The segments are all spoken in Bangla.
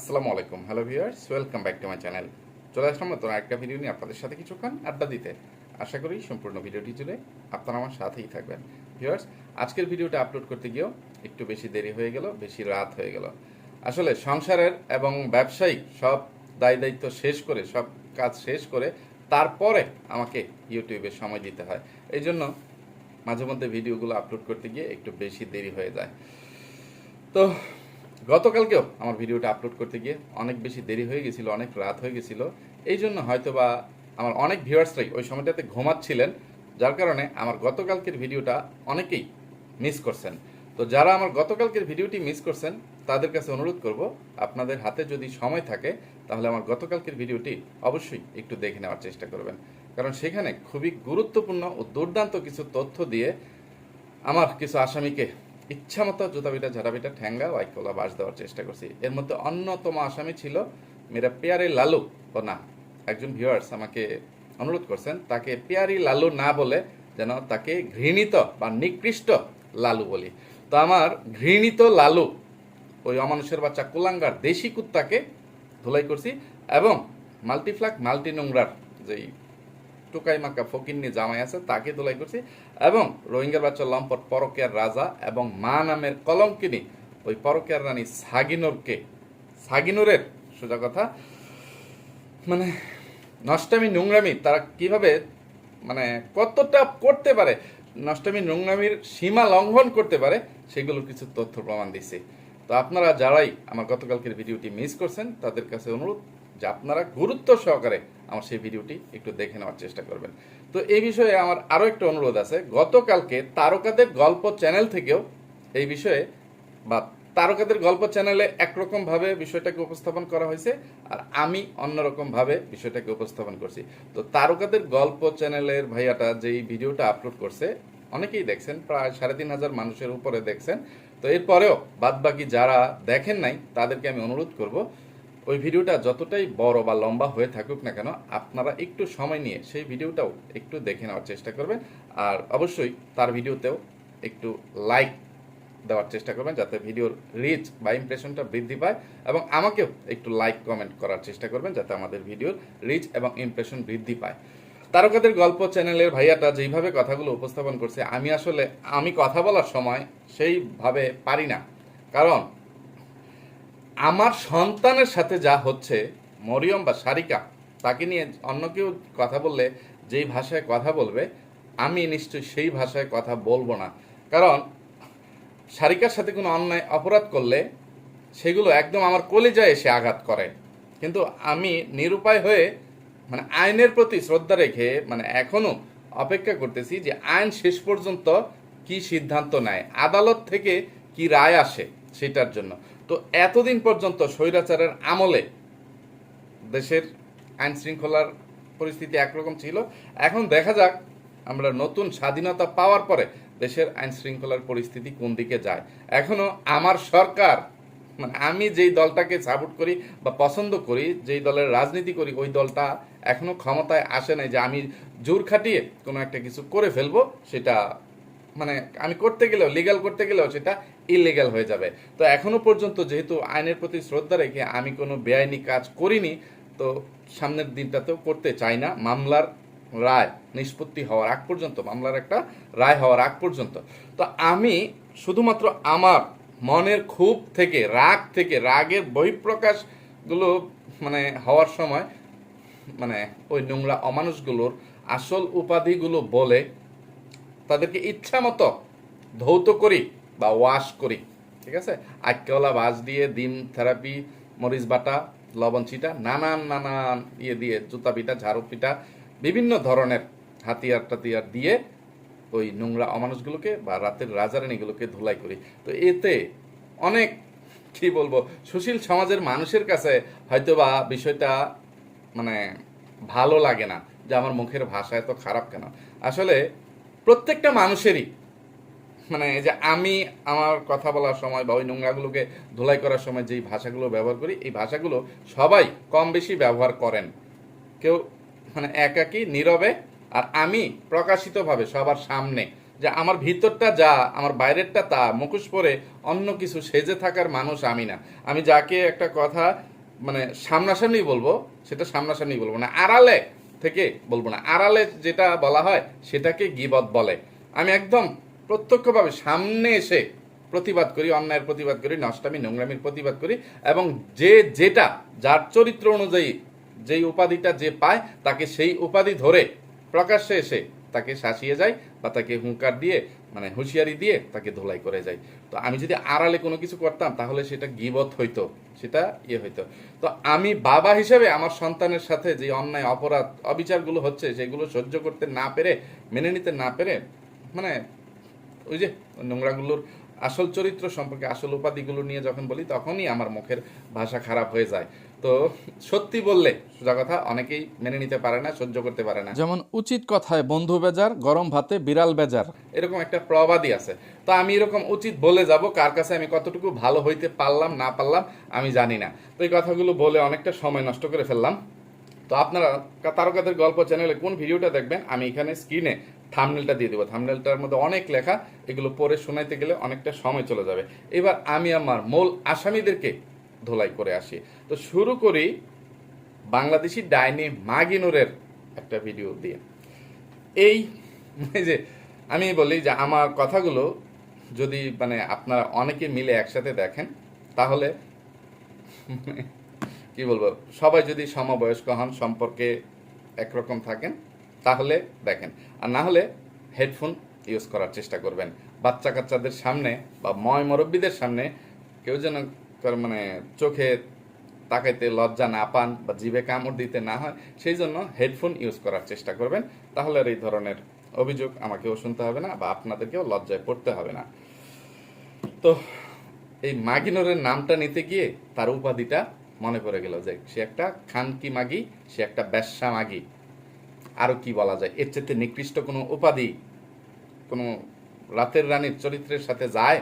আসসালামু আলাইকুম। Hello viewers welcome back to my channel চলে আসলাম নতুন একটা ভিডিও নিয়ে আপনাদের সাথে কিছুক্ষণ আড্ডা দিতে। আশা করি সম্পূর্ণ ভিডিওটি জুড়ে আপনারা আমার সাথেই থাকবেন। ভিউয়ার্স আজকের ভিডিওটা আপলোড করতে গিয়েও একটু বেশি দেরি হয়ে গেল, বেশি রাত হয়ে গেল। আসলে সংসারের এবং ব্যবসায়িক সব দায় দায়িত্ব শেষ করে, সব কাজ শেষ করে তারপরে আমাকে ইউটিউবে সময় দিতে হয়। এই জন্য মাঝে মধ্যে ভিডিওগুলো আপলোড করতে গিয়ে একটু বেশি দেরি হয়ে যায়। তো গতকালকেও আমার ভিডিওটা আপলোড করতে গিয়ে অনেক বেশি দেরি হয়ে গেছিল, অনেক রাত হয়ে গেছিল। এই জন্য হয়তো বা আমার অনেক ভিউয়ার্সরাই ওই সময়টাতে ঘুমাচ্ছিলেন, যার কারণে আমার গতকালকের ভিডিওটা অনেকেই মিস করছেন। তো যারা আমার গতকালকের ভিডিওটি মিস করছেন, তাদের কাছে অনুরোধ করব, আপনাদের হাতে যদি সময় থাকে, তাহলে আমার গতকালকের ভিডিওটি অবশ্যই একটু দেখে নেওয়ার চেষ্টা করবেন। কারণ সেখানে খুবই গুরুত্বপূর্ণ ও দুর্দান্ত কিছু তথ্য দিয়ে আমার কিছু আসামিকে ইচ্ছা মতো জুতাবিটা ঝাড়াবিটা ঠ্যাঙ্গা ওয়াইকলা বাস দেওয়ার চেষ্টা করছি। এর মধ্যে অন্যতম আসামি ছিল মেরা পেয়ারে লালু। ও না, একজন ভিউয়ার্স আমাকে অনুরোধ করছেন, তাকে পেয়ারি লালু না বলে যেন তাকে ঘৃণিত বা নিকৃষ্ট লালু বলি। তো আমার ঘৃণিত লালু, ওই অমানুষের বাচ্চা কুলাঙ্গার দেশি কুত্তাকে ধুলাই করছি এবং মাল্টিফ্লাক, মাল্টি নোংরার যেই টুকাই মাক্কা ফকিন্নি জামাই আছে, তাকে দোলাই করছি। এবং রোহিঙ্গার বাচ্চা লম্পট পরকেয়ার রাজা এবং মা নামের কলঙ্কিনী। ওই পরকেয়ার রানী সাগিনুরকে, সাগিনুরের সোজা কথা মানে নষ্টামি, নোংরামি, তারা কীভাবে মানে কতটা করতে পারে, নষ্টামি, নোংরামির সীমা লঙ্ঘন করতে পারে, সেগুলোর কিছু তথ্য প্রমাণ দিছি তো আপনারা যারাই আমার গতকালকের ভিডিওটি মিস করছেন, তাদের কাছে অনুরোধ যে আপনারা গুরুত্ব সহকারে আমার সেই ভিডিওটি একটু দেখে নেওয়ার চেষ্টা করবেন। তো এই বিষয়ে আমার আরও একটা অনুরোধ আছে। গতকালকে তারকাদের গল্প চ্যানেল থেকেও এই বিষয়ে বা তারকাদের গল্প চ্যানেলে একরকমভাবে বিষয়টাকে উপস্থাপন করা হয়েছে আর আমি অন্যরকমভাবে বিষয়টাকে উপস্থাপন করছি। তো তারকাদের গল্প চ্যানেলের ভাইয়াটা যেই ভিডিওটা আপলোড করছে, অনেকেই দেখছেন, প্রায় সাড়ে তিন হাজার মানুষের উপরে দেখছেন। তো এরপরেও বাদবাকি যারা দেখেন নাই, তাদেরকে আমি অনুরোধ করব ওই ভিডিওটা যতটাই বড় বা লম্বা হয়ে থাকুক না কেন, আপনারা একটু সময় নিয়ে সেই ভিডিওটাও একটু দেখে নেওয়ার চেষ্টা করবেন। আর অবশ্যই তার ভিডিওতেও একটু লাইক দেওয়ার চেষ্টা করবেন যাতে ভিডিওর রিচ বা ইমপ্রেশনটা বৃদ্ধি পায় এবং আমাকেও একটু লাইক কমেন্ট করার চেষ্টা করবেন যাতে আমাদের ভিডিওর রিচ এবং ইমপ্রেশন বৃদ্ধি পায়। তারকাদের গল্প চ্যানেলের ভাইয়াটা যেইভাবে কথাগুলো উপস্থাপন করছে, আমি আসলে, আমি কথা বলার সময় সেইভাবে পারি না। কারণ আমার সন্তানের সাথে যা হচ্ছে, মরিয়ম বা সারিকা, তাকে নিয়ে অন্য কেউ কথা বললে, যেই ভাষায় কথা বলবে, আমি নিশ্চয়ই সেই ভাষায় কথা বলব না। কারণ, সারিকার সাথে কোনো অন্যায়, অপরাধ করলে, সেগুলো একদম আমার কলেজায় এসে আঘাত করে। কিন্তু আমি নিরুপায় হয়ে মানে আইনের প্রতি শ্রদ্ধা রেখে মানে এখনও অপেক্ষা করতেছি যে আইন শেষ পর্যন্ত কি সিদ্ধান্ত নেয়, আদালত থেকে কি রায় আসে, সেটার জন্য। তো এতদিন পর্যন্ত স্বৈরাচারের আমলে দেশের আইন শৃঙ্খলার পরিস্থিতি একরকম ছিল। এখন দেখা যাক আমরা নতুন স্বাধীনতা পাওয়ার পরে দেশের আইন শৃঙ্খলার পরিস্থিতি কোন দিকে যায়। এখনও আমার সরকার মানে আমি যেই দলটাকে সাপোর্ট করি বা পছন্দ করি, যেই দলের রাজনীতি করি, ওই দলটা এখনও ক্ষমতায় আসে নাই যে আমি জোর খাটিয়ে কোনো একটা কিছু করে ফেলব, সেটা মানে আমি করতে গেলেও লিগ্যাল করতে গেলেও সেটা ইলিগ্যাল হয়ে যাবে। তো এখনও পর্যন্ত যেহেতু আইনের প্রতি শ্রদ্ধা রেখে আমি কোনো বেআইনি কাজ করিনি, তো সামনের দিনটাতেও করতে চাই না। মামলার রায় নিষ্পত্তি হওয়ার আগ পর্যন্ত, মামলার একটা রায় হওয়ার আগ পর্যন্ত। তো আমি শুধুমাত্র আমার মনের ক্ষোভ থেকে, রাগ থেকে, রাগের বহিঃপ্রকাশগুলো মানে হওয়ার সময় মানে ওই নোংরা অমানুষগুলোর আসল উপাধিগুলো বলে তাদেরকে ইচ্ছা মতো ধৌত করি বা ওয়াশ করি, ঠিক আছে? আক্কেওয়ালা বাস দিয়ে ডিম, থেরাপি, মরিচ বাটা, লবণ ছিটা, নানান নানান ইয়ে দিয়ে জুতা পিটা ঝাড়ু পিটা বিভিন্ন ধরনের হাতিয়ার টাতিয়ার দিয়ে ওই নোংরা অমানুষগুলোকে বা রাতের রাজারানিগুলোকে ধুলাই করি। তো এতে অনেক, কি বলব, সুশীল সমাজের মানুষের কাছে হয়তো বা বিষয়টা মানে ভালো লাগে না, যে আমার মুখের ভাষা এত খারাপ কেন? আসলে প্রত্যেকটা মানুষেরই মানে যে আমি আমার কথা বলার সময় বা ওই নোংরাগুলোকে ধুলাই করার সময় যেই ভাষাগুলো ব্যবহার করি, এই ভাষাগুলো সবাই কম বেশি ব্যবহার করেন। কেউ মানে একাকী, নীরবে আর আমি প্রকাশিতভাবে সবার সামনে যে আমার ভিতরটা যা, আমার বাইরেরটা তা, মুখোশ পরে অন্য কিছু সেজে থাকার মানুষ আমি না। আমি যাকে একটা কথা মানে সামনাসামনি বলব, সেটা সামনাসামনি বলব না। আড়ালে থেকে বলব না। আড়ালে যেটা বলা হয় সেটাকে গিবত বলে। আমি একদম প্রত্যক্ষভাবে সামনে এসে প্রতিবাদ করি, অন্যায়ের প্রতিবাদ করি, নষ্টামি, নোংরামির প্রতিবাদ করি এবং যে যেটা, যার চরিত্র অনুযায়ী যেই উপাধিটা যে পায়, তাকে সেই উপাধি ধরে প্রকাশ্যে এসে তাকে শাসিয়ে যায় বা তাকে হুঙ্কার দিয়ে মানে হুঁশিয়ারি দিয়ে তাকে ধোলাই করে যায়। তো আমি যদি আড়ালে কোনো কিছু করতাম, তাহলে সেটা গিবত হইতো, সেটা ইয়ে হইতো। তো আমি বাবা হিসেবে আমার সন্তানের সাথে যে অন্যায়, অপরাধ, অবিচারগুলো হচ্ছে, সেগুলো সহ্য করতে না পেরে, মেনে নিতে না পেরে মানে ওই যে নোংরাগুলোর আসল চরিত্র সম্পর্কে আসল উপাধিগুলো নিয়ে যখন বলি, তখনই আমার মুখের ভাষা খারাপ হয়ে যায়। তো সত্যি বললে সোজা কথা অনেকেই মেনে নিতে পারে না সহ্য করতে পারে না। যেমন উচিত কথায় বন্ধু বেজার গরম ভাতে বিড়াল বেজার। এরকম একটা প্রবাদই আছে। তো আমি এরকম উচিত বলে যাব কার কাছে আমি কতটুকু ভালো হইতে পারলাম না পারলাম আমি জানি না। তো এই কথাগুলো বলে অনেকটা সময় নষ্ট করে ফেললাম। তো আপনারা তারকাদের গল্প চ্যানেলে কোন ভিডিওটা দেখবেন আমি এখানে স্ক্রিনে থামনেলটা দিয়ে দেবো। থামনেলটার মধ্যে অনেক লেখা এগুলো পড়ে শোনাইতে গেলে অনেকটা সময় চলে যাবে। এবার আমি আমার মূল আসামিদেরকে ধোলাই করে আসি। তো শুরু করি বাংলাদেশি ডাইনি মাগিনুরের একটা ভিডিও দিয়ে। এই যে আমি বলি যে আমার কথাগুলো যদি মানে আপনারা অনেকে মিলে একসাথে দেখেন, তাহলে কি বলব, সবাই যদি সমবয়স্ক হন, সম্পর্কে একরকম থাকেন, তাহলে দেখেন। আর না হলে হেডফোন ইউজ করার চেষ্টা করবেন। বাচ্চা কাচ্চাদের সামনে বা ময় মুরব্বীদের সামনে কেউ যেন কার- মানে চোখে তাকাইতে লজ্জা না পান বা জিভে কামড় দিতে না হয়, সেই জন্য হেডফোন ইউজ করার চেষ্টা করবেন। তাহলে এই ধরনের অভিযোগ আমাকেও শুনতে হবে না বা আপনাদেরকেও লজ্জায় পড়তে হবে না। তো এই মাগিনোরের নামটা নিতে গিয়ে তার উপাধিটা মনে পড়ে গেল যে সে একটা খানকি মাগি, সে একটা ব্যবসা মাগি। আরও কি বলা যায়? এর চেয়ে নিকৃষ্ট কোনো উপাধি কোনো রাতের রানীর চরিত্রের সাথে যায়?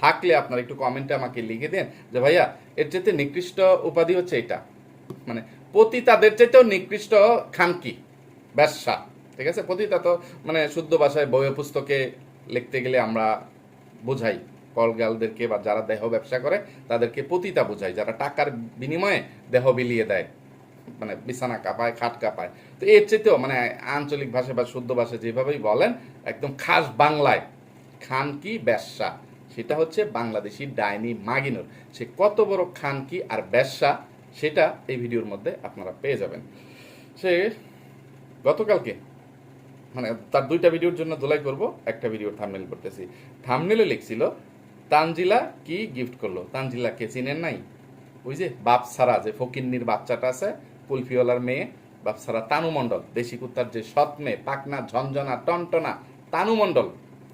থাকলে আপনারা একটু কমেন্টে আমাকে লিখে দেন যে, ভাইয়া, এর চাইতে নিকৃষ্ট উপাধি হচ্ছে এটা মানে পতিতাদের চাইতেও নিকৃষ্ট খানকি ব্যবসা, ঠিক আছে? পতিতা তো মানে শুদ্ধ ভাষায় বইয়ে পুস্তকে লিখতে গেলে আমরা বোঝাই। কলগালদেরকে বা যারা দেহ ব্যবসা করে, তাদেরকে পতিতা বোঝাই। যারা টাকার বিনিময়ে দেহ বিলিয়ে দেয় মানে বিছানা কাঁপায়, খাট কাঁপায়। তো এর চাইতেও মানে আঞ্চলিক ভাষায় বা শুদ্ধ ভাষায় যেভাবেই বলেন, একদম খাস বাংলায় খানকি ব্যবসা। সেটা হচ্ছে বাংলাদেশি ডাইনি মাগিনুর। সে কত বড় খানকি আর ব্যবসা, সেটা এই ভিডিওর মধ্যে আপনারা পেয়ে যাবেন। সে গতকালকে মানে তার দুইটা ভিডিওর জন্য দোলাই করব, একটা ভিডিওর থামনেল করতেছি। থামনেলে লিখছিল, তানজিলা কি গিফট করল? তানজিলা কে চিনেন নাই? ওই যে বাপ সারা যে ফকিন্নির বাচ্চাটা আছে, কুলফিওয়ালার মেয়ে বাপ সারা তানু মণ্ডল, দেশি কুত্তার যে সৎ মেয়ে, পাকনা, ঝনঝনা, টনটনা, তানু মণ্ডল,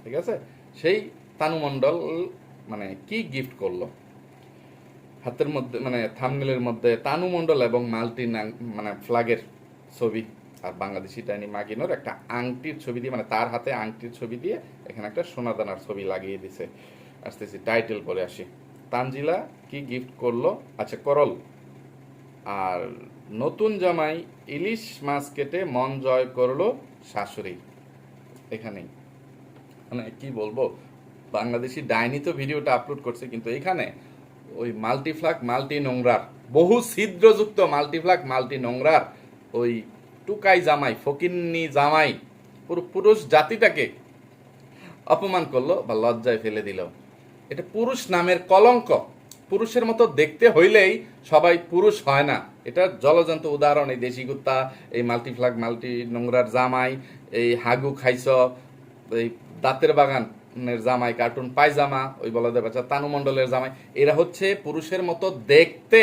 ঠিক আছে? সেই তানু মণ্ডল মানে কি গিফট করল? হাতের মধ্যে মানে থামনেলের মধ্যে তানু মণ্ডল এবং মাল্টি মানে ফ্লাগের ছবি। আর বাংলাদেশি ডাইনি মাগিনোর একটা আংটির ছবি দিয়ে মানে তার হাতে আংটির ছবি দিয়ে এখানে একটা সোনাদানার ছবি লাগিয়ে দিছে। আসতেছি টাইটেল পরে আসি। তানজিলা কি গিফট করল? আচ্ছা করল। আর নতুন জামাই ইলিশ মাছ কেটে মন জয় করল শাশুড়ি। এখানেই। মানে কি বলব? বাংলাদেশি ডাইনি তো ভিডিওটা আপলোড করছে, কিন্তু এখানে ওই মাল্টিফ্লাক মাল্টি নোংরার বহু ছিদ্রযুক্ত মাল্টিফ্লাক মাল্টি নোংরার ওই টুকাই জামাই, ফকিন্নি জামাই, পুরো পুরুষ জাতিটাকে অপমান করল বা লজ্জায় ফেলে দিল। এটা পুরুষ নামের কলঙ্ক। পুরুষের মতো দেখতে হইলেই সবাই পুরুষ হয় না। এটা জলজন্ত উদাহরণ, এই দেশি কুত্তা, এই মাল্টিফ্লাগ মাল্টি নোংরার জামাই, এই হাগু খাইছ, এই দাঁতের বাগানের জামাই, কার্টুন পায়জামা, ওই বলদের বাচ্চা তানু মণ্ডলের জামাই। এরা হচ্ছে পুরুষের মতো দেখতে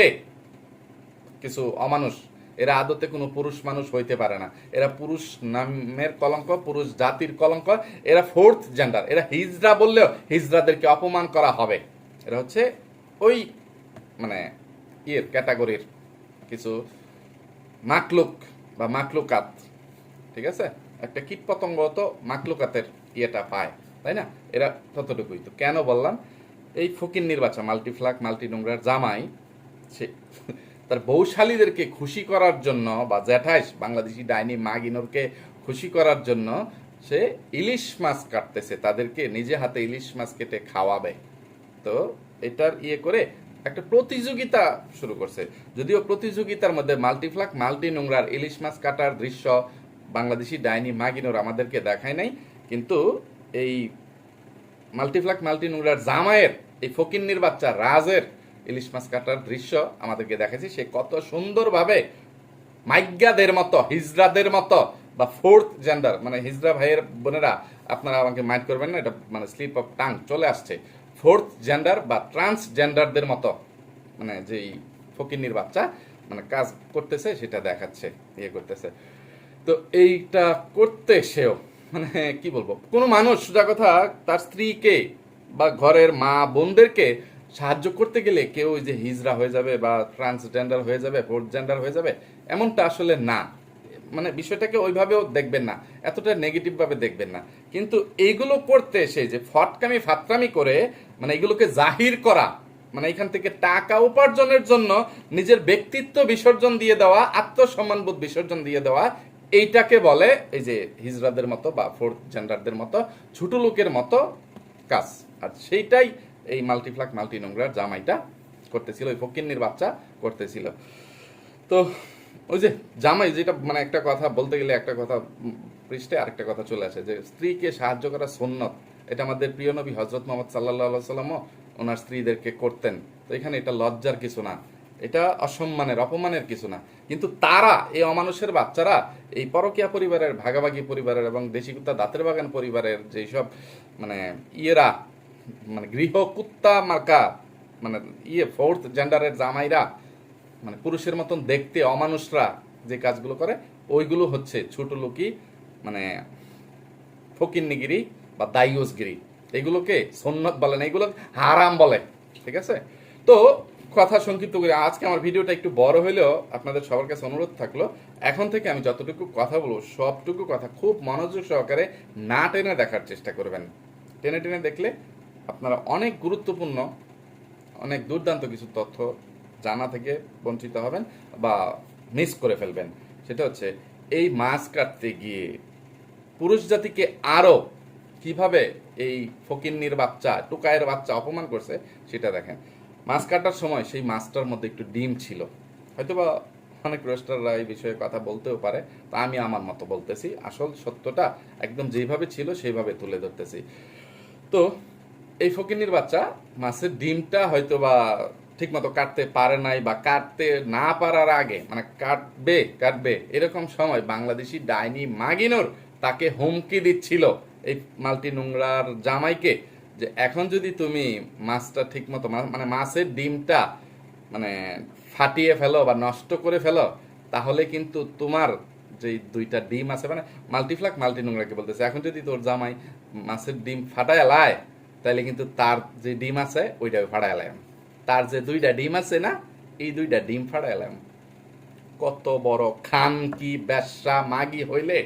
কিছু অমানুষ। এরা আদতে কোনো পুরুষ মানুষ হইতে পারে না। এরা পুরুষ নামের কলঙ্ক, পুরুষ জাতির কলঙ্ক। এরা ফোর্থ জেন্ডার এরা হিজড়া বললেও হিজড়াদেরকে অপমান করা হবে। এরা হচ্ছে ওই মানে ইয়ের ক্যাটাগরির কিছু মাকলুক বা মাকলুকাত। ঠিক আছে? একটা কীট পতঙ্গ তো মাকলুকাতের ইয়েটা পায়। তাই না? এরা ততটুকুই। তো কেন বললাম? এই ফকির নির্বাচন, মাল্টিফ্লাক মাল্টি নোংরার জামাই, সে তার বৌশালীদেরকে খুশি করার জন্য বা জ্যাঠাইশ, বাংলাদেশি ডাইনি মাগিনোরকে খুশি করার জন্য সে ইলিশ মাছ কাটতেছে। তাদেরকে নিজে হাতে ইলিশ মাছ কেটে খাওয়াবে। তো এটার ইয়ে করে একটা প্রতিযোগিতা শুরু করছে। যদিও প্রতিযোগিতার মধ্যে মাল্টিফ্লাক মাল্টি নোংরার ইলিশ মাছ কাটার দৃশ্য বাংলাদেশি ডাইনি মাগিনোর আমাদেরকে দেখায় নাই, কিন্তু এই মাল্টিফ্লাক মাল্টি নোংরার জামায়ের এই ফকিন্নির বাচ্চা রাজের ইলিশ মাছ কাটার দৃশ্য আমাদেরকে দেখাচ্ছে সে কত সুন্দরভাবে মাইজ্ঞাদের মতো, হিজরাদের মতো বা ফোর্থ জেন্ডার মানে হিজরা ভাইয়ের বোনেরা, আপনারা আমাকে মাইন্ড করবেন না, এটা মানে স্লিপ অফ টাং চলে আসছে। ফোর্থ জেন্ডার বা ট্রান্সজেন্ডারদের মতো মানে যেই ফকিন্নির বাচ্চা মানে কাজ করতেছে, সেটা দেখাচ্ছে ইয়ে করতেছে। তো এইটা করতে সেও মানে কি বলব? কোনো মানুষ, সোজা কথা, তার স্ত্রীকে বা ঘরের মা বোনদেরকে সাহায্য করতে গেলে কেউ যে হিজরা হয়ে যাবে বা ট্রান্সজেন্ডার হয়ে যাবে ফোর্থ জেন্ডার হয়ে যাবে, এমনটা আসলে না। মানে বিষয়টাকে ওইভাবেও দেখবেন না, এতটা নেগেটিভভাবে দেখবেন না। কিন্তু এইগুলো করতে এসে যে ফটকামি ফাতরামি করে মানে এগুলোকে জাহির করা মানে এখান থেকে টাকা উপার্জনের জন্য নিজের ব্যক্তিত্ব বিসর্জন দিয়ে দেওয়া, আত্মসম্মানবোধ বিসর্জন দিয়ে দেওয়া এইটাকে বলে এই যে হিজরাদের মতো বা ফোর্থ জেন্ডারদের মতো ছোট লোকের মতো কাজ। আর সেইটাই এই মাল্টিফ্লাক মাল্টি নোংরার জামাইটা করতেছিল, ওই ফকিন্নির বাচ্চা করতেছিল। তো ওই যে জামাই যেটা মানে একটা কথা বলতে গেলে একটা কথা পৃষ্ঠে আরেকটা কথা চলে আসে যে স্ত্রীকে সাহায্য করা সন্ন্যত এটা আমাদের প্রিয় নবী হজরত মোহাম্মদ সাল্লাহ সাল্লামও ওনার স্ত্রীদেরকে করতেন। তো এখানে এটা লজ্জার কিছু না। এটা অসম্মানের, অপমানের কিছু না। কিন্তু তারা, এই অমানুষের বাচ্চারা, এই পরকিয়া পরিবারের, ভাগাভাগি পরিবারের এবং দেশি কুত্তা দাঁতের বাগান পরিবারের যেসব মানে ইয়েরা মানে গৃহ কুত্তা মার্কা মানে ইয়ে ফোর্থ জেন্ডারের জামাইরা মানে পুরুষের মতন দেখতে অমানুষরা যে কাজগুলো করে, ওইগুলো হচ্ছে ছোট লোকই মানে ফকিন্নিগিরি বা দাইয়সগিরি। এগুলোকে সন্ন্যত বলে না এগুলো হারাম বলে, ঠিক আছে? তো কথা সংক্ষিপ্ত করে, আজকে আমার ভিডিওটা একটু বড় হলেও আপনাদের সবার কাছে অনুরোধ থাকল, এখন থেকে আমি যতটুকু কথা বলব, সবটুকু কথা খুব মনোযোগ সহকারে না টেনে দেখার চেষ্টা করবেন। টেনে টেনে দেখলে আপনারা অনেক গুরুত্বপূর্ণ, অনেক দুর্দান্ত কিছু তথ্য জানা থেকে বঞ্চিত হবেন বা মিস করে ফেলবেন। সেটা হচ্ছে, এই মাছ কাটতে গিয়ে পুরুষ জাতিকে আরও কীভাবে এই ফকিন্নির বাচ্চা টুকায়ের বাচ্চা অপমান করছে, সেটা দেখেন। মাছ কাটার সময় সেই মাছটার মধ্যে একটু ডিম ছিল। হয়তোবা অনেক রোস্টাররা এই বিষয়ে কথা বলতেও পারে, তা আমি আমার মতো বলতেছি। আসল সত্যটা একদম যেভাবে ছিল, সেইভাবে তুলে ধরতেছি। তো এই ফকিন্নির বাচ্চা মাছের ডিমটা হয়তো বা ঠিক মতো কাটতে পারে নাই বা কাটতে না পারার আগে মানে কাটবে কাটবে, এরকম সময় বাংলাদেশি ডাইনি মাগিনোর তাকে হুমকি দিচ্ছিল। এই মাল্টি নোংরার জামাইকে যে এখন যদি তুমি মাছটা ঠিক মতো মানে মাছের ডিমটা মানে ফাটিয়ে ফেলো বা নষ্ট করে ফেলো, তাহলে কিন্তু তোমার যে দুইটা ডিম আছে মানে মাল্টিফ্লাক মাল্টি নোংরাকে বলতেছে? এখন যদি তোর জামাই মাছের ডিম ফাটায় লায় তাহলে কিন্তু তার যে ডিম আছে ওইটা ফাটায় লাম তার যে দুইটা ডিম আছে না, এই দুইটা ডিম ফাটায় লাম কত বড় খান কি ব্যবসা, মাগি হইলে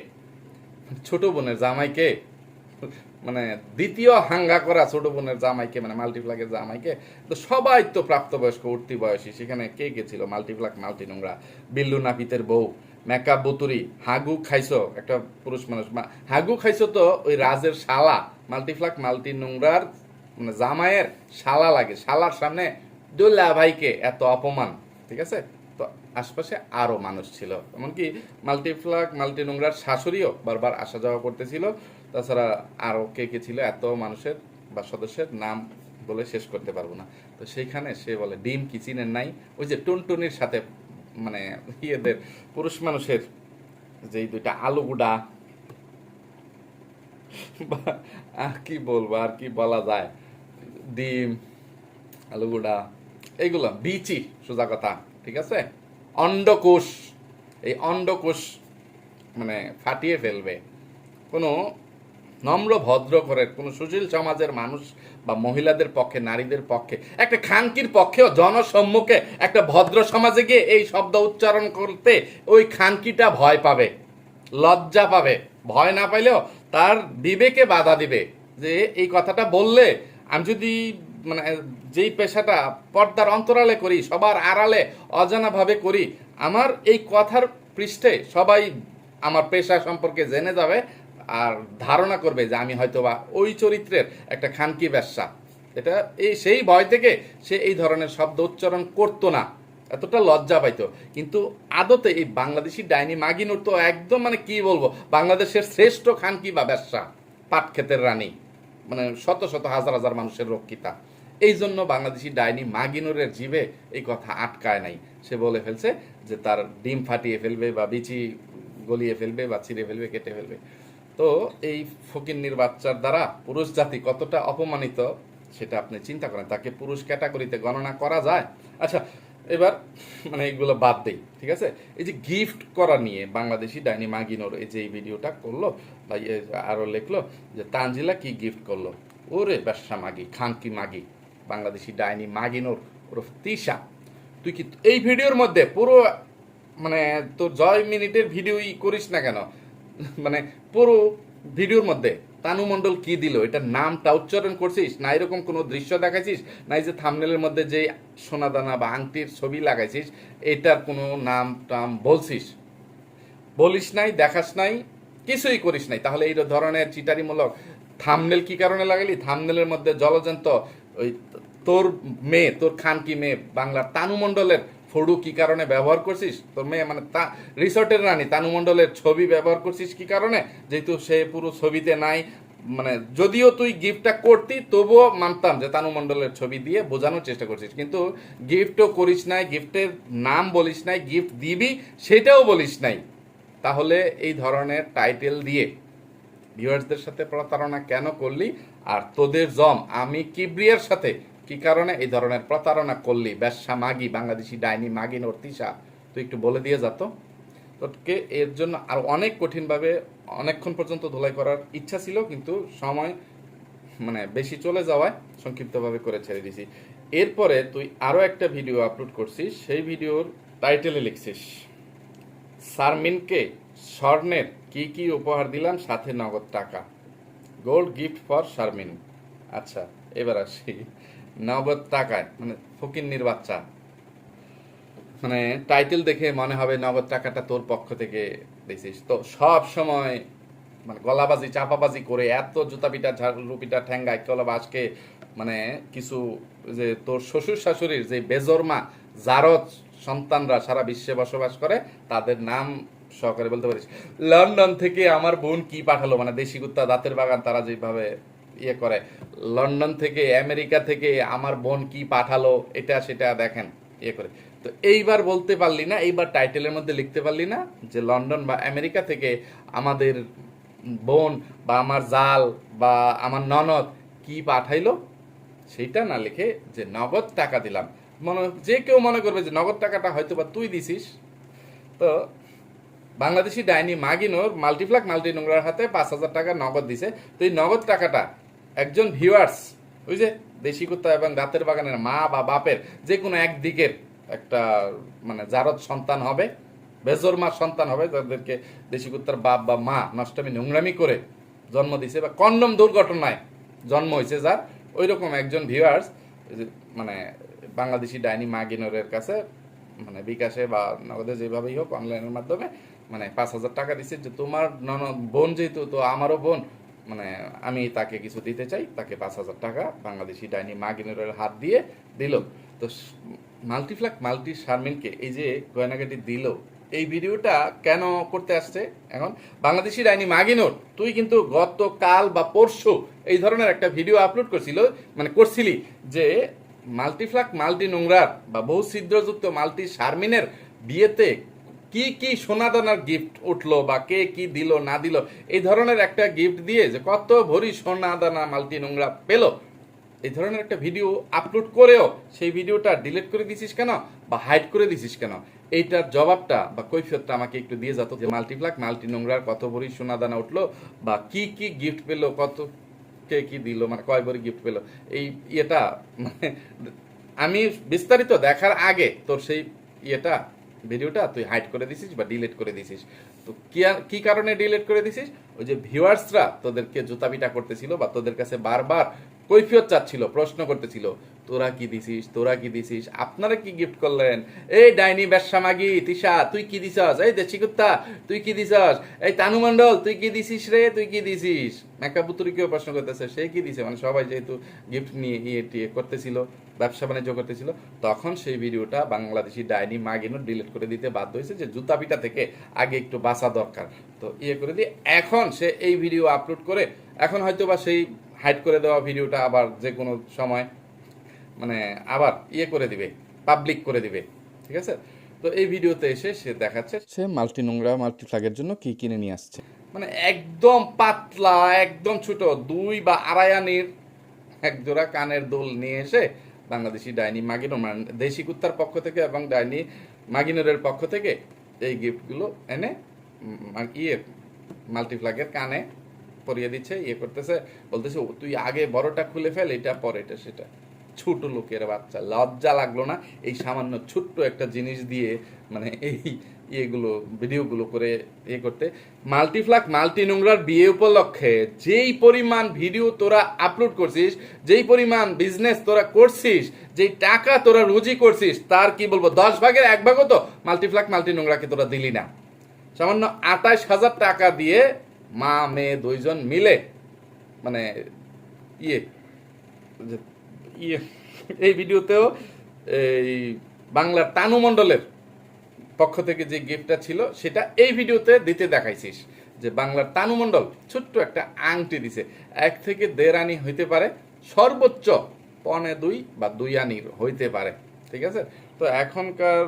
ছোট বোনের জামাইকে মানে দ্বিতীয় হাঙ্গা করা ছোট বোনের জামাইকে মানে মাল্টিপ্লাকের জামাইকে, তো সবাই তো প্রাপ্তবয়স্ক উঠতি বয়সী সেখানে কে কে ছিল মাল্টিপ্লাক মাল্টি নোংরা বিল্লু নাপিতের বউ মেকআপ বুতুরি, হাগু খাইছো, একটা পুরুষ মানুষ হাগু খাইছো তো ওই রাজের শালা মাল্টিপ্লাক মাল্টি নোংরার মানে জামাইয়ের শালা লাগে, শালার সামনে দুল্লা ভাইকে এত অপমান, ঠিক আছে? তো আশপাশে আরও মানুষ ছিল, এমনকি মাল্টিফ্লাক মাল্টি নোংরার শাশুড়িও বারবার আসা যাওয়া করতেছিল তাছাড়া আরও কে কে ছিল, এত মানুষের বা সদস্যের নাম বলে শেষ করতে পারব না। তো সেইখানে সে বলে, ডিম কি চিনেন নাই? ওই যে টুনটুনির সাথে মানে ইয়েদের পুরুষ মানুষের যেই দুইটা আলু গুডা বা আর কি বলব, আর কি বলা যায়, ডিম, আলু গুঁড়া এইগুলো বিচি, সোজা কথা, ঠিক আছে? অন্ডকোষ, এই অন্ডকোষ মানে ফাটিয়ে ফেলবে। কোনো নম্র, ভদ্র ঘরের কোনো সুশীল সমাজের মানুষ বা মহিলাদের পক্ষে, নারীদের পক্ষে, একটা খানকির পক্ষেও জনসম্মুখে একটা ভদ্র সমাজে গিয়ে এই শব্দ উচ্চারণ করতে ওই খানকিটা ভয় পাবে, লজ্জা পাবে। ভয় না পাইলেও তার বিবেকে বাধা দিবে যে এই কথাটা বললে আমি যদি মানে যেই পেশাটা পর্দার অন্তরালে করি, সবার আড়ালে অজানাভাবে করি, আমার এই কথার পৃষ্ঠে সবাই আমার পেশা সম্পর্কে জেনে যাবে আর ধারণা করবে যে আমি হয়তো বা ওই চরিত্রের একটা খানকি ব্যবসা। এটা এই সেই ভয় থেকে সে এই ধরনের শব্দ উচ্চারণ করতো না। এতটা লজ্জা পাইতো। কিন্তু আদতে এই বাংলাদেশি ডাইনি মাগিনুর তো একদম মানে কি বলব, বাংলাদেশের শ্রেষ্ঠ খানকি বা ব্যবসা পাট ক্ষেতের রানী। মানে শত শত হাজার হাজার মানুষের রক্ষিতা। এই জন্য বাংলাদেশি ডাইনি মাগিনুরের জীবে এই কথা আটকায় নাই। সে বলে ফেলছে যে তার ডিম ফাটিয়ে ফেলবে বা বিচি গলিয়ে ফেলবে বা ছিঁড়ে ফেলবে, কেটে ফেলবে। তো এই ফকিন্নির বাচ্চার দ্বারা পুরুষ জাতি কতটা অপমানিত, সেটা আপনি চিন্তা করেন। তাকে পুরুষ ক্যাটাগরিতে গণনা করা যায়? আচ্ছা এবার মানে এগুলো বাদ দেই, ঠিক আছে? এই যে গিফট করা নিয়ে বাংলাদেশি ডাইনি মাগিনোর এই যে এই ভিডিওটা করল বা ইয়ে আরও লিখলো যে, তানজিলা কি গিফট করল? ওরে ব্যবসা মাগি, খান কি মাগি, বাংলাদেশি ডাইনি মাগিনোর ওরফ তিশা। তুই কি এই ভিডিওর মধ্যে পুরো মানে তোর জয় মিনিটের ভিডিওই করিস না কেন? মানে পুরো ভিডিওর মধ্যে তানু মণ্ডল কি দিল? এটার নামটা উচ্চারণ করছিস? না এরকম কোনো দৃশ্য দেখাইছিস? না যে থামনেলের মধ্যে যে সোনাদানা বা আংটির ছবি লাগাইছিস, এটার কোনো নাম টাম বলছিস? বলিস নাই, দেখাস নাই, কিছুই করিস নাই। তাহলে এই ধরনের চিটারিমূলক থামনেল কি কারণে লাগালি? থামনেলের মধ্যে জলজন্ত ওই তোর মেয়ে, তোর খান কি মেয়ে, বাংলার তানু ফটো কি কারণে ব্যবহার করছিস? তোর মেয়ে মানে তা, রিসর্টের রানী, তানু মণ্ডলের ছবি ব্যবহার করছিস কি কারণে? যেহেতু সে পুরো ছবিতে নাই মানে যদিও তুই গিফটটা করতি, তবুও মানতাম যে তানু মণ্ডলের ছবি দিয়ে বোঝানোর চেষ্টা করছিস। কিন্তু গিফটও করিস নাই, গিফটের নাম বলিস নাই, গিফট দিবি, সেটাও বলিস নাই। তাহলে এই ধরনের টাইটেল দিয়ে ভিউয়ার্সদের সাথে প্রতারণা কেন করলি? আর তোদের জম, আমি কিবরিয়ার সাথে কি কারণে? এই ধরনের প্রতারণা করলি, ব্যবসা মাগি, বাংলাদেশি ডাইনি, মাগি নর্তিসা তুই একটু বলে দিয়ে যা তো। তোকে এর জন্য আর অনেক কঠিনভাবে অনেকক্ষণ পর্যন্ত ধোলাই করার ইচ্ছা ছিল, কিন্তু সময় মানে বেশি চলে যাওয়ায় সংক্ষিপ্তভাবে করে ছেড়ে দিছি। এরপরে তুই আরও একটা ভিডিও আপলোড করছিস, সেই ভিডিওর টাইটেলে লিখছিস সারমিনকে স্বর্ণের কি কি উপহার দিলাম, সাথে নগদ টাকা। গোল্ড গিফট ফর শারমিন আচ্ছা এবার আসি। নগদ টাকায় মানে ফকিন্নির বাচ্চা। মানে টাইটেল দেখে মনে হবে নগদ টাকাটা তোর পক্ষ থেকে দিছিস। তো সব সময় মানে গলাবাজি, চাপাবাজি করে এত জুতা পিটা ঝাড়ু পিটা ঠ্যাঙ্গায় কলা বাসকে মানে কিছু যে তোর শ্বশুর শাশুড়ির যে বেজরমা জারত সন্তানরা সারা বিশ্বে বসবাস করে, তাদের নাম সহকারে বলতে পারিস। লন্ডন থেকে আমার বোন কি পাঠালো? মানে দেশি কুত্তা, দাঁতের বাগান, তারা যেভাবে ইয়ে করে, লন্ডন থেকে, আমেরিকা থেকে আমার বোন কি পাঠালো, এটা সেটা দেখেন ইয়ে করে। তো এইবার বলতে পারলি না, এইবার টাইটেলের মধ্যে লিখতে পারলি না যে লন্ডন বা আমেরিকা থেকে আমাদের বোন বা আমার জাল বা আমার ননদ কি পাঠাইলো সেইটা না লিখে যে নগদ টাকা দিলাম। মনে, যে কেউ মনে করবে যে নগদ টাকাটা হয়তো বা তুই দিছিস, তো বাংলাদেশি ডাইনি মাগিনোর মাল্টিপ্লাক মাল্টি নোংরার হাতে পাঁচ হাজার টাকা নগদ দিছে, তো এই নগদ টাকাটা একজন ভিউয়ার্স ওই যে দেশি কুত্তা এবং দাঁতের বাগানের মা বা বাপের যে কোনো একদিকের একটা মানে জারদ সন্তান হবে বেজর মা সন্তান হবে তাদেরকে দেশি কুত্তার বাপ বা মা নষ্টমী, নোংরামি করে জন্ম দিছে বা কন্ডম দুর্ঘটনায় জন্ম হয়েছে যার ওই রকম একজন ভিউয়ার্স মানে বাংলাদেশি ডাইনি মাগিনোরের কাছে মানে বিকাশে বা নগদে যেভাবেই হোক অনলাইনের মাধ্যমে মানে পাঁচ হাজার টাকা দিচ্ছে যে তোমার নন বোন যেহেতু, তো আমারও বোন মানে আমি তাকে কিছু দিতে চাই, তাকে পাঁচ হাজার টাকা বাংলাদেশি ডাইনি মাগিনোরের হাত দিয়ে দিল। তো মাল্টিফ্লাক, মাল্টি শারমিনকে এই যে গয়নাগাটি দিল, এই ভিডিওটা কেন করতে আসছে এখন? বাংলাদেশি ডাইনি মাগিনোর তুই কিন্তু গতকাল বা পরশু এই ধরনের একটা ভিডিও আপলোড করছিল মানে করছিলি যে মাল্টিফ্লাক, মাল্টি নোংরার বা বহু ছিদ্রযুক্ত মাল্টি শারমিনের বিয়েতে কি কি সোনাদানার গিফট উঠল বা কে কি দিল, না দিল, এই ধরনের একটা গিফট দিয়ে যে কত ভরি সোনাদানা মাল্টি নোংরা পেল, এই ধরনের একটা ভিডিও আপলোড করেও সেই ভিডিওটা ডিলিট করে দিছিস কেন বা হাইড করে দিছিস কেন? এইটার জবাবটা বা কৈফিয়তটা আমাকে একটু দিয়ে যেত যে মাল্টিপ্লাক মাল্টি নোংরার কত ভরি সোনাদানা উঠল বা কি কি গিফট পেল, কত কে কি দিল মানে কয় ভরি গিফট পেল, এই ইয়েটা মানে আমি বিস্তারিত দেখার আগে তোর সেই ইয়েটা ভিডিওটা তুই হাইড করে দিছিস বা ডিলিট করে দিছিস। তো কি কারণে ডিলিট করে দিছিস? ওই যে ভিউয়ার্সরা তোদেরকে জুতা পিটা করতেছিল বা তোদের কাছে বারবার কৈফিয়ত চাচ্ছিল, প্রশ্ন করতেছিল তোরা কি দিছিস? তোরা কি দিছিস? আপনারা কি গিফট করলেন? এই ডাইনি ব্যবসা মাগি, তিশা, তুই কি দিছস? এই দেশি কুত্তা, তুই কি দিছস? এই তানু মণ্ডল, তুই কি দিছিস রে? তুই কি দিছিস? মেকা পুতুরিকেও প্রশ্ন করতেছে, সে কি দিছে? মানে সবাই যেহেতু গিফট নিয়ে ইয়ে টিয়ে করতেছিল, ব্যবসা বাণিজ্য করতেছিল, তখন সেই ভিডিওটা বাংলাদেশি ডাইনি মাগিনো ডিলিট করে দিতে বাধ্য হয়েছে যে জুতা পিটা থেকে আগে একটু বাঁচা দরকার। তো ইয়ে করে দিয়ে এখন সে এই ভিডিও আপলোড করে, এখন হয়তো বা সেই হাইড করে দেওয়া ভিডিওটা আবার যে কোনো সময় মানে আবার ইয়ে করে দিবে পাবলিক করে দিবে ঠিক আছে? তো এই ভিডিওতে এসে সে দেখাচ্ছে সে মাল্টি নোংরা মাল্টি ফ্ল্যাগের জন্য কি কিনে নিয়ে আসছে। মানে একদম পাতলা একদম ছোট দুই বা আড়াই আনির এক জোড়া কানের দোল নিয়ে এসে বাংলাদেশি ডাইনি মাগিনো মানে দেশি কুত্তার পক্ষ থেকে এবং ডাইনি মাগিনোরের পক্ষ থেকে এই গিফটগুলো এনে ইয়ে মাল্টিফ্ল্যাগের কানে পরিয়ে দিচ্ছে ইয়ে করতেছে বলতেছে "ও, তুই আগে বড়টা খুলে ফেল এটা পরে এটা সেটা। ছোট লোকের বাচ্চা। লজ্জা লাগল না এই সামান্য ছোট্ট একটা জিনিস দিয়ে মানে এই ইয়েগুলো, ভিডিওগুলো করে ইয়ে করতে। মাল্টিফ্লাক, মাল্টি নোংরার বিয়ে উপলক্ষে যেই পরিমাণ ভিডিও তোরা আপলোড করছিস, যেই পরিমাণ বিজনেস তোরা করছিস, যেই টাকা তোরা রুজি করছিস, তার কি বলব, দশ ভাগের এক ভাগও তো মাল্টিফ্লাক, মাল্টি নোংরাকে তোরা দিলি না। সামান্য আঠাশ হাজার টাকা দিয়ে মা, মেয়ে দুইজন মিলে মানে ইয়ে ইয়ে এই ভিডিওতেও এই বাংলার তানু মণ্ডলের পক্ষ থেকে যে গিফটটা ছিল, সেটা এই ভিডিওতে দিতে দেখাইছিস যে বাংলার তানু মণ্ডল ছোট্ট একটা আংটি দিছে। এক থেকে দেড় আনি হইতে পারে, সর্বোচ্চ পনে দুই বা দুই আনির হইতে পারে, ঠিক আছে? তো এখনকার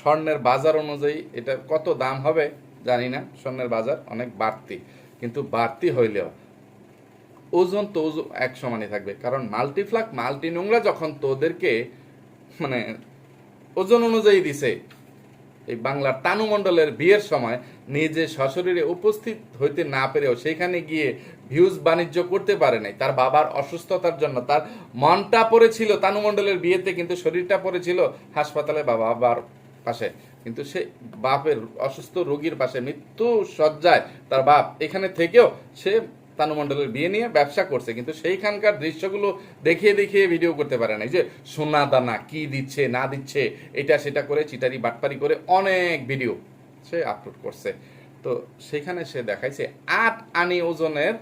স্বর্ণের বাজার অনুযায়ী এটা কত দাম হবে জানি না, স্বর্ণের বাজার অনেক বাড়তি, কিন্তু বাড়তি হইলেও ওজন তো এক সমানই থাকবে। কারণ মাল্টিফ্লাক, মাল্টি নোংরা যখন তোদেরকে মানে ওজন অনুযায়ী দিছে, এই বাংলার তানু মণ্ডলের বিয়ের সময় নিজে সশরীরে উপস্থিত হইতে না পেরেও সেখানে গিয়ে ভিউজ বাণিজ্য করতে পারে নাই। তার বাবার অসুস্থতার জন্য তার মনটা পড়েছিল তানু মণ্ডলের বিয়েতে কিন্তু শরীরটা পড়েছিল হাসপাতালে বা বাবার পাশে। কিন্তু সে বাপের অসুস্থ রোগীর পাশে মৃত্যু সজ্জায় তার বাপ এখানে থেকেও সে তানু মণ্ডলের বিয়ে নিয়ে ব্যবসা করছে, কিন্তু সেইখানকার দৃশ্যগুলো দেখিয়ে দেখিয়ে ভিডিও করতে পারে না এই যে সোনা দানা কি দিচ্ছে, না দিচ্ছে, এটা সেটা করে চিটারি বাটপারি করে অনেক ভিডিও সে আপলোড করছে। তো সেখানে সে দেখাইছে, আট আনি ওজনের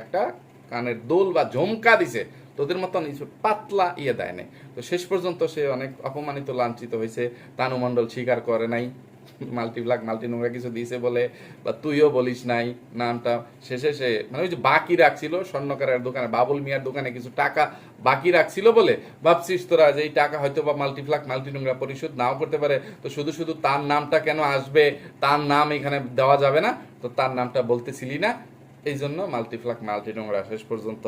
একটা কানের দোল বা ঝুমকা দিছে। তোদের মতন কিছু পাতলা ইয়ে দেয় নাই। তো শেষ পর্যন্ত সে অনেক অপমানিত, লাঞ্ছিত হয়েছে তানু মণ্ডল স্বীকার করে নাই। মাল্টিপ্লাক মাল্টি নোংরা কিছু দিয়েছে বলে বা তুইও বলিস নাই নামটা। শেষে সে মানে ওই যে বাকি রাখছিল, স্বর্ণকারের দোকানে, বাবুল মিয়ার দোকানে কিছু টাকা বাকি রাখছিল বলে ভাবছিস তোরা যে এই টাকা হয়তো বা মাল্টিপ্লাক মাল্টি নোংরা পরিশোধ নাও করতে পারে। তো শুধু শুধু তার নামটা কেন আসবে, তার নাম এখানে দেওয়া যাবে না? তো তার নামটা বলতেছিলি না? এই জন্য মাল্টিপ্লাক মাল্টি নোংরা শেষ পর্যন্ত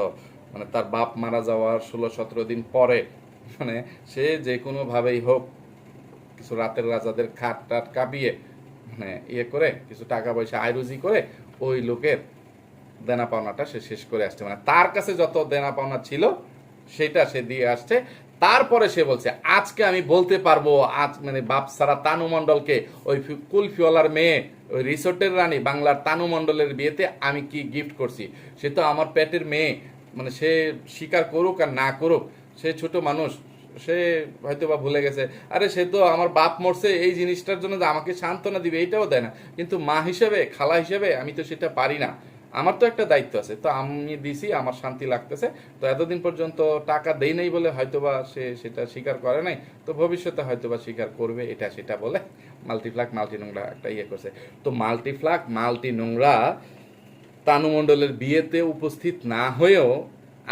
মানে তার বাপ মারা যাওয়ার ষোলো সতেরো দিন পরে মানে সে যে কোনোভাবেই হোক কিছু রাতের রাজাদের খাট টাট কাঁপিয়ে মানে ইয়ে করে, কিছু টাকা পয়সা আয়রুজি করে ওই লোকের দেনা পাওনাটা সে শেষ করে আসছে। মানে তার কাছে যত দেনা পাওনা ছিল, সেটা সে দিয়ে আসছে। তারপরে সে বলছে, আজকে আমি বলতে পারব, আজ মানে বাপ সারা তানু মণ্ডলকে, ওই কুলফিওয়ালার মেয়ে, ওই রিসোর্টের রানী, বাংলার তানু মণ্ডলের বিয়েতে আমি কি গিফট করছি? সে তো আমার পেটের মেয়ে মানে সে স্বীকার করুক আর না করুক, সে ছোট মানুষ সে হয়তো বা ভুলে গেছে। আরে সে তো আমার বাপ মরছে, এই জিনিসটার জন্য যে আমাকে সান্ত্বনা দিবে, এইটাও দেয় না। কিন্তু মা হিসেবে, খালা হিসেবে আমি তো সেটা পারি না। আমার তো একটা দায়িত্ব আছে, তো আমি দিছি, আমার শান্তি লাগতেছে। তো এতদিন পর্যন্ত টাকা দেই নাই বলে হয়তোবা সে সেটা স্বীকার করে নাই। তো ভবিষ্যতে হয়তোবা স্বীকার করবে, এটা সেটা বলে মাল্টিফ্লাক মাল্টি নোংরা একটা ইয়ে করছে। তো মাল্টিফ্লাক মাল্টি নোংরা তানু মণ্ডলের বিয়েতে উপস্থিত না হয়েও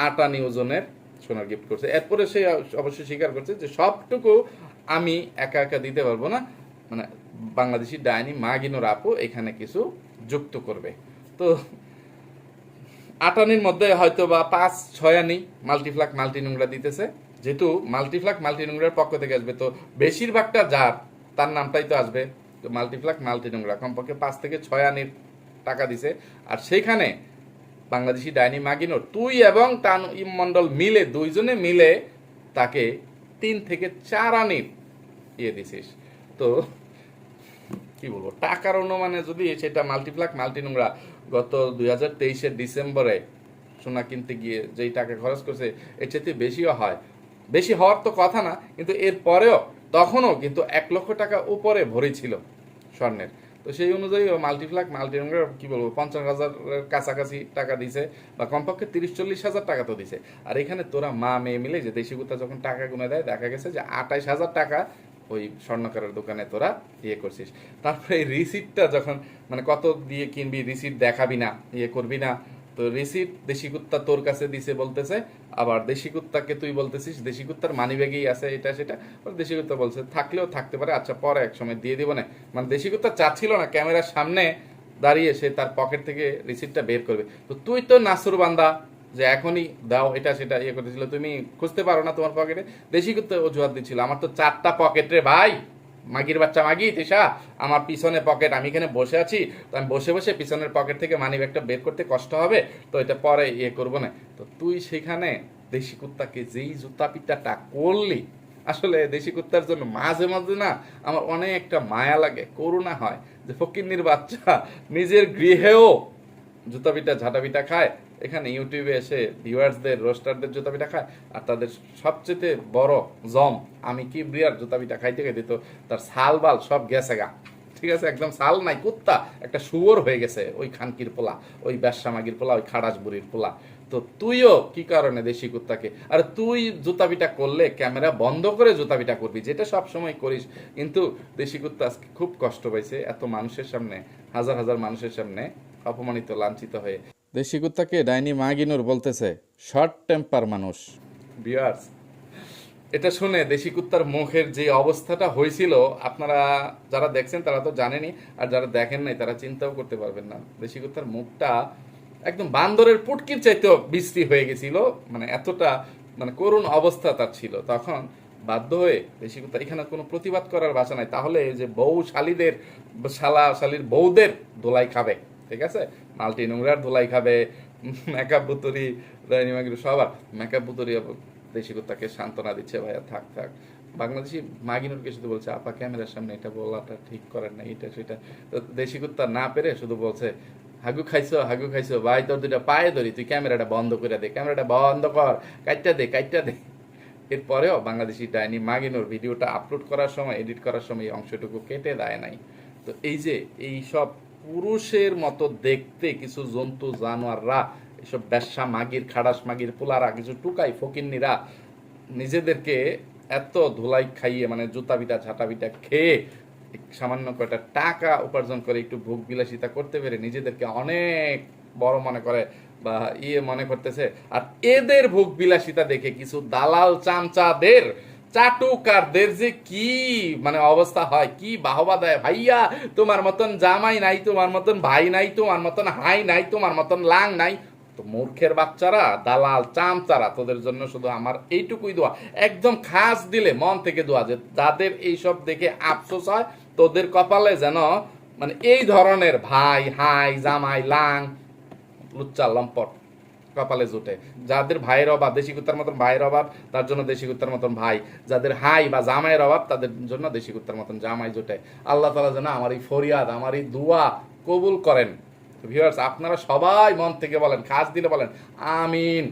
আটানি ওজনের সোনার গিফট করছে। এরপরে সে অবশ্যই স্বীকার করছে যে সবটুকু আমি একা একা দিতে পারব না। মানে বাংলাদেশি ডাইনি মাগিনোর আপু এখানে কিছু যুক্ত করবে। তো আটানির মধ্যে হয়তো বা পাঁচ ছয় আনি মাল্টিফ্লাক মাল্টি নোংরা দিতেছে। যেহেতু মাল্টিফ্লাক মাল্টি নোংরার পক্ষ থেকে আসবে, তো বেশিরভাগটা যার, তার নামটাই তো আসবে। তো মাল্টিফ্লাক মাল্টি নোংরা কমপক্ষে পাঁচ থেকে ছয় আনির টাকা দিছে। আর সেইখানে বাংলাদেশি ডাইনি মাগিনোর তুই এবং ইম মন্ডল মিলে, দুইজনে মিলে তাকে তিন থেকে চার আনির ইয়ে দিছিস। তো কি বলব, টাকার অনুমানে যদি সেটা মাল্টিপ্লাক মাল্টি নোংরা গত দুই হাজার তেইশের ডিসেম্বরে সোনা কিনতে গিয়ে যেই টাকা খরচ করছে, এর চেয়ে বেশিও হয়। বেশি হওয়ার তো কথা না, কিন্তু এর পরেও তখনও কিন্তু এক লক্ষ টাকা উপরে ভরি ছিল স্বর্ণের। তো সেই অনুযায়ী মাল্টিপ্লাক মাল্টি কি বলব, পঞ্চাশ হাজারের কাছাকাছি টাকা দিছে বা কমপক্ষে তিরিশ, চল্লিশ হাজার টাকা তো দিছে। আর এখানে তোরা মা, মেয়ে মিলে যে দেশি গুতা যখন টাকা গুনে দেয়, দেখা গেছে যে আঠাইশ হাজার টাকা ওই স্বর্ণকারের দোকানে তোরা ইয়ে করছিস। তারপরে এই রিসিপ্টটা যখন মানে কত দিয়ে কিনবি রিসিপ্ট দেখাবি না ইয়ে করবি না তো রিসিপ্ট দেশি কুত্তা তোর কাছে দিছে বলতেছে, আবার দেশি কুত্তাকে তুই বলতেছিস, দেশি কুত্তার মানি ব্যাগেই আছে এটা, সেটা দেশি কুত্তা বলছে, থাকলেও থাকতে পারে আচ্ছা পরে এক সময় দিয়ে দিব না। মানে দেশি কুত্তা চাচ্ছিল না, ক্যামেরার সামনে দাঁড়িয়ে সে তার পকেট থেকে রিসিপ্টটা বের করবে। তো তুই তো নাসুর বান্দা, যে এখনই দাও এটা, সেটা ইয়ে করেছিল তুমি খুঁজতে পারো না তোমার পকেটে। দেশি কুত্তা অজুহাত দিচ্ছিল, আমার তো চারটা পকেট রে ভাই। মাগির বাচ্চা মাগি তিশা আমার পিছনে পকেট আমি এখানে বসে আছি, তো আমি বসে বসে পিছনের পকেট থেকে মানি ব্যাগটা বের করতে কষ্ট হবে, তো এটা পরে ইয়ে করব না। তো তুই সেখানে দেশি কুত্তাকে যেই জুতা পিটাটা করলি, আসলে দেশি কুত্তার জন্য মাঝে মাঝে না আমার অনেক একটা মায়া লাগে, করুণা হয় যে ফকিন্নির বাচ্চা নিজের গৃহেও জুতা পিটা ঝাঁটা পিটা খায়। এখানে ইউটিউবে এসে ভিউয়ার্সদের রোস্টারদের জুতা পিঠা খায়। আর তাদের সবচেয়ে বড় জম, আমি কি ব্রিয়ার জুতা পিঠা খাইতে খাইতে তো তার সাল বাল সব গেছে গা। ঠিক আছে? একদম সাল নাই, কুত্তা। একটা শুয়োর হয়ে গেছে ওই খানকির পোলা, ওই ব্যবসা মাগির পোলা, ওই খাড়াস বুড়ির পোলা। তো তুইও কি কারণে দেশি কুত্তাকে? আর তুই জুতা পিটা করলে ক্যামেরা বন্ধ করে জুতা পিটা করবি, যেটা সব সময় করিস। কিন্তু দেশি কুত্তা আজকে খুব কষ্ট পাইছে, এত মানুষের সামনে, হাজার হাজার মানুষের সামনে। অপমানিত লাঞ্ছিত হয়ে। দেশি কুত্তাকে ডাইনি মাগিনুর বলতেছে শর্ট টেম্পার মানুষ। ভিউয়ার্স এটা শুনে দেশি কুত্তার মুখের যে অবস্থাটা হয়েছিল আপনারা যারা দেখছেন তারা তো জানেনি আর যারা দেখেন নাই তারা চিন্তাও করতে পারবেন না। দেশি কুত্তার মুখটা একদম বান্দরের পুটকির চাইতেও বিশ্রী হয়ে গেছিল মানে এতটা মানে করুণ অবস্থা তার ছিল। তখন বাধ্য হয়ে দেশি কুত্তা এখানে কোনো প্রতিবাদ করার ভাষা নাই তাহলে যে বউ শালিদের শালা শালির বউদের দোলাই খাবে। ঠিক আছে? মাল্টি নোংরার ধোলাই খাবে মেকআপ বুতরি ডাইনি মাগির সবার। মেকআপ বুতরি দেশি কুত্তাকে সান্ত্বনা দিচ্ছে, ভাইয়া, থাক থাক। বাংলাদেশি মাগিনুরকে শুধু বলছে, আপা, ক্যামেরার সামনে এটা বলাটা ঠিক করেন না এটা, সেটা। তো দেশি কুত্তা না পেরে শুধু বলছে, হাগু খাইছো হাগু খাইছো, ভাই, তোর দুইটা পায়ে ধরি, তুই ক্যামেরাটা বন্ধ করে দে, ক্যামেরাটা বন্ধ কর, কাইটটা দে কাইটটা দে। এরপরেও বাংলাদেশি ডাইনি মাগিনুর ভিডিওটা আপলোড করার সময় এডিট করার সময় এই অংশটুকু কেটে দেয় নাই। তো এই যে, এই সব পুরুষের মতো দেখতে কিছু জন্তু, জানোয়াররা, এসব ব্যবসা মাগির, খাড়াস মাগির, পোলারা, কিছু টুকাই ফকিন্নিরা নিজেদেরকে এত ধুলাই খাইয়ে মানে জুতা বিটা ঝাঁটা বিটা খেয়ে সামান্য কয়টা টাকা উপার্জন করে একটু ভোগ বিলাসিতা করতে পেরে নিজেদেরকে অনেক বড় মনে করে বা ইয়ে মনে করতেছে। আর এদের ভোগ বিলাসিতা দেখে কিছু দালাল চামচাদের চাটুকারদের যে কি মানে অবস্থা হয়, কি বাহবা দেয়? ভাইয়া, তোমার মতন জামাই নাই, তোমার মতন ভাই নাই, তোমার মতন হাই নাই, তোমার মতন লাং নাই। তো মূর্খের বাচ্চারা, দালাল, চামচারা, তোদের জন্য শুধু আমার এইটুকুই দোয়া। একদম খাস দিলে মন থেকে দোয়া যে যাদের এইসব দেখে আফসোস হয়, তোদের কপালে যেন মানে এই ধরনের ভাই, হাই, জামাই, লাং, লুচ্চা, লম্পট। কপালে জুটে। যাদের ভাইয়ের অভাব দেশি কুত্তার মতন ভাইয়ের অভাব, তার জন্য দেশি কুত্তার মতন ভাই। যাদের হাই বা জামাইয়ের অভাব, তাদের জন্য দেশি কুত্তার মতন জামাই জুটে। আল্লাহ তালা যেন আমার এই ফরিয়াদ, আমার এই দোয়া কবুল করেন। ভিউয়ার্স আপনারা সবাই মন থেকে বলেন, খাস দিলে বলেন, আমিন।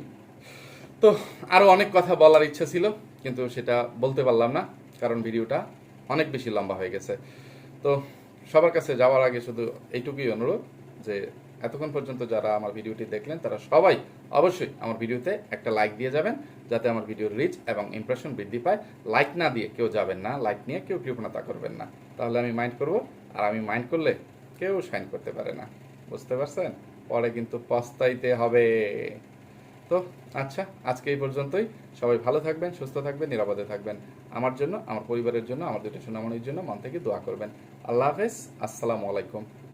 তো আরও অনেক কথা বলার ইচ্ছা ছিল, কিন্তু সেটা বলতে পারলাম না, কারণ ভিডিওটা অনেক বেশি লম্বা হয়ে গেছে। তো সবার কাছে যাওয়ার আগে শুধু এইটুকুই অনুরোধ যে এতক্ষণ পর্যন্ত যারা আমার ভিডিওটি দেখলেন, তারা সবাই অবশ্যই আমার ভিডিওতে একটা লাইক দিয়ে যাবেন, যাতে আমার ভিডিওর রিচ এবং ইমপ্রেশন বৃদ্ধি পায়। লাইক না দিয়ে কেউ যাবেন না লাইক নিয়ে কেউ কৃপণতা করবেন না। তাহলে আমি মাইন্ড করব, আর আমি মাইন্ড করলে কেউ সাইন করতে পারে না। বুঝতে পারছেন? পরে কিন্তু পস্তাইতে হবে। তো আচ্ছা আজকে এই পর্যন্তই। সবাই ভালো থাকবেন, সুস্থ থাকবেন, নিরাপদে থাকবেন। আমার জন্য, আমার পরিবারের জন্য, আমার দুটো সোনামণির জন্য মন থেকে দোয়া করবেন। আল্লাহ হাফেজ, আসসালামু আলাইকুম।